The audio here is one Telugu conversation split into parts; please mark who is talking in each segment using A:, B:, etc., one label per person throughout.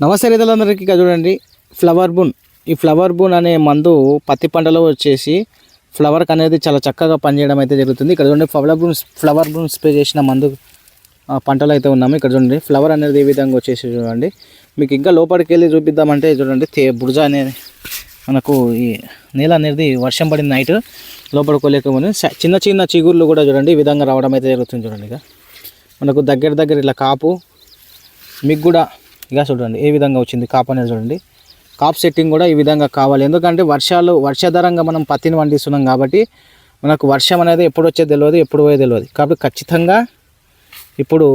A: నమస్తే రైతులందరికీ ఇక చూడండి. Flower boon. ఈ ఫ్లవర్ బూన్ అనే మందు పత్తి పంటలో వచ్చేసి ఫ్లవర్కి అనేది చాలా చక్కగా పనిచేయడం అయితే జరుగుతుంది. ఇక్కడ చూడండి flower boon flower boon spray చేసిన మందు ఆ, అయితే ఉన్నాము. ఇక్కడ చూడండి ఫ్లవర్ అనేది ఏ విధంగా వచ్చేసి చూడండి. మీకు ఇంకా లోపలికి వెళ్ళి చూపిద్దామంటే చూడండి తే బుర్జ అనేది మనకు ఈ నేల అనేది వర్షం పడిన నైట్ లోపలికి వెళ్ళకపోతే చిన్న చిన్న చిగుర్లు కూడా చూడండి ఈ విధంగా రావడం అయితే జరుగుతుంది చూడండి ఇక. మనకు దగ్గర దగ్గర ఇలా కాపు మీకు కూడా ఇక చూడండి ఏ విధంగా వచ్చింది కాపు అనేది చూడండి. కాప్ సెట్టింగ్ కూడా ఈ విధంగా కావాలి. ఎందుకంటే వర్షాలు వర్షాధారంగా మనం పత్తిని పండిస్తున్నాం కాబట్టి మనకు వర్షం అనేది ఎప్పుడు వచ్చేది తెలియదు ఎప్పుడు పోయేది తెలియదు. కాబట్టి ఖచ్చితంగా ఇప్పుడు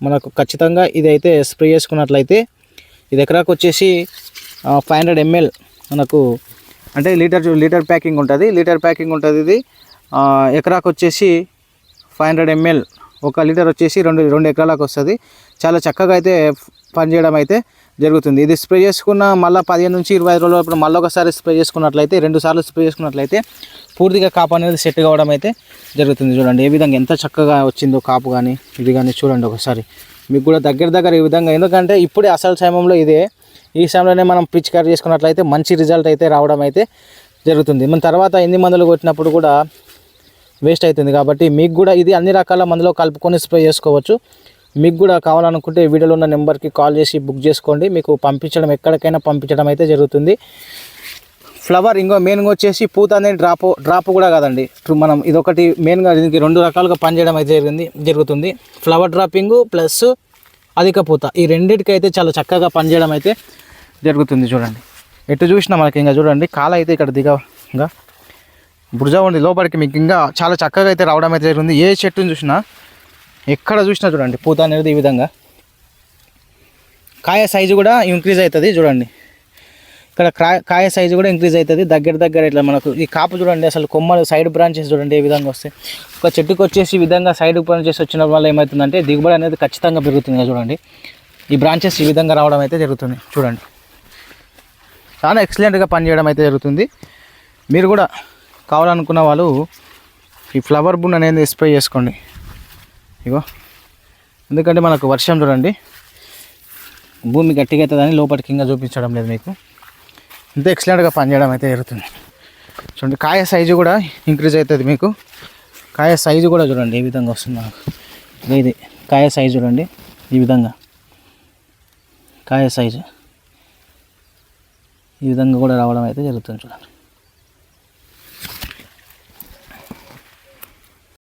A: మనకు ఖచ్చితంగా ఇదైతే స్ప్రే చేసుకున్నట్లయితే ఇది ఎకరాకు వచ్చేసి ఫైవ్ హండ్రెడ్ ఎంఎల్ మనకు అంటే లీటర్ లీటర్ ప్యాకింగ్ ఉంటుంది. లీటర్ ప్యాకింగ్ ఉంటుంది ఇది. ఎకరాకు వచ్చేసి ఫైవ్ హండ్రెడ్ ఎంఎల్ ఒక లీటర్ వచ్చేసి రెండు రెండు ఎకరాలకు వస్తుంది. చాలా చక్కగా అయితే పనిచేయడం అయితే జరుగుతుంది. ఇది స్ప్రే చేసుకున్న మళ్ళీ పదిహేను నుంచి ఇరవై ఐదు రోజుల లోపల మళ్ళీ ఒకసారి స్ప్రే చేసుకున్నట్లయితే రెండు సార్లు స్ప్రే చేసుకున్నట్లయితే పూర్తిగా కాపు అనేది సెట్ కావడం అయితే జరుగుతుంది చూడండి. ఏ విధంగా ఎంత చక్కగా వచ్చిందో కాపు కానీ ఇది కానీ చూడండి ఒకసారి. మీకు కూడా దగ్గర దగ్గర ఈ విధంగా ఎందుకంటే ఇప్పుడే అసలు సమయంలో ఇదే ఈ సమయంలోనే మనం పిచికారి చేసుకున్నట్లయితే మంచి రిజల్ట్ అయితే రావడం అయితే జరుగుతుంది. మన తర్వాత ఎన్ని మందులు కొట్టినప్పుడు కూడా వేస్ట్ అవుతుంది కాబట్టి మీకు కూడా ఇది అన్ని రకాల మందులో కలుపుకొని స్ప్రే చేసుకోవచ్చు. మీకు కూడా కావాలనుకుంటే వీడియోలో ఉన్న నెంబర్కి కాల్ చేసి బుక్ చేసుకోండి. మీకు పంపించడం ఎక్కడికైనా పంపించడం అయితే జరుగుతుంది. ఫ్లవర్ ఇంకో మెయిన్గా వచ్చేసి పూత అనేది డ్రాప్ డ్రాప్ కూడా కాదండి. మనం ఇదొకటి మెయిన్గా దీనికి రెండు రకాలుగా పనిచేయడం అయితే జరిగింది జరుగుతుంది. ఫ్లవర్ డ్రాపింగ్ ప్లస్ అధిక పూత. ఈ రెండింటికి అయితే చాలా చక్కగా పనిచేయడం అయితే జరుగుతుంది చూడండి. ఎటు చూసినా మనకి ఇంకా చూడండి. కాల అయితే ఇక్కడ దిగ ఇంకా బుర్జా ఉంది లోపలికి మీకు ఇంకా చాలా చక్కగా అయితే రావడం అయితే జరిగింది. ఏ చెట్టుని చూసినా ఎక్కడ చూసినా చూడండి పూత అనేది ఈ విధంగా. కాయ సైజు కూడా ఇంక్రీజ్ అవుతుంది చూడండి. ఇక్కడ కాయ కాయ సైజు కూడా ఇంక్రీజ్ అవుతుంది. దగ్గర దగ్గర ఇట్లా మనకు ఈ కాపు చూడండి అసలు కొమ్మలు సైడ్ బ్రాంచెస్ చూడండి ఏ విధంగా వస్తాయి. ఒక చెట్టుకు వచ్చేసి ఈ విధంగా సైడ్ బ్రాంచెస్ వచ్చిన వల్ల ఏమవుతుందంటే దిగుబడి అనేది ఖచ్చితంగా పెరుగుతుంది చూడండి. ఈ బ్రాంచెస్ ఈ విధంగా రావడం అయితే జరుగుతుంది చూడండి. చాలా ఎక్సలెంట్గా పనిచేయడం అయితే జరుగుతుంది. మీరు కూడా కావాలనుకున్న వాళ్ళు ఈ ఫ్లవర్ బున్ అనేది స్ప్రే చేసుకోండి. ఇగో. ఎందుకంటే మనకు వర్షం చూడండి. భూమి గట్టిగా అవుతుందని లోపలికి ఇంకా చూపించడం లేదు మీకు. ఇంత ఎక్సలెంట్గా పనిచేయడం అయితే జరుగుతుంది. చూడండి కాయ సైజు కూడా ఇంక్రీజ్ అవుతుంది మీకు. కాయ సైజు కూడా చూడండి ఏ విధంగా వస్తుంది మనకు. ఇది కాయ సైజు చూడండి ఈ విధంగా. కాయ సైజు ఈ విధంగా కూడా రావడం అయితే జరుగుతుంది చూడండి.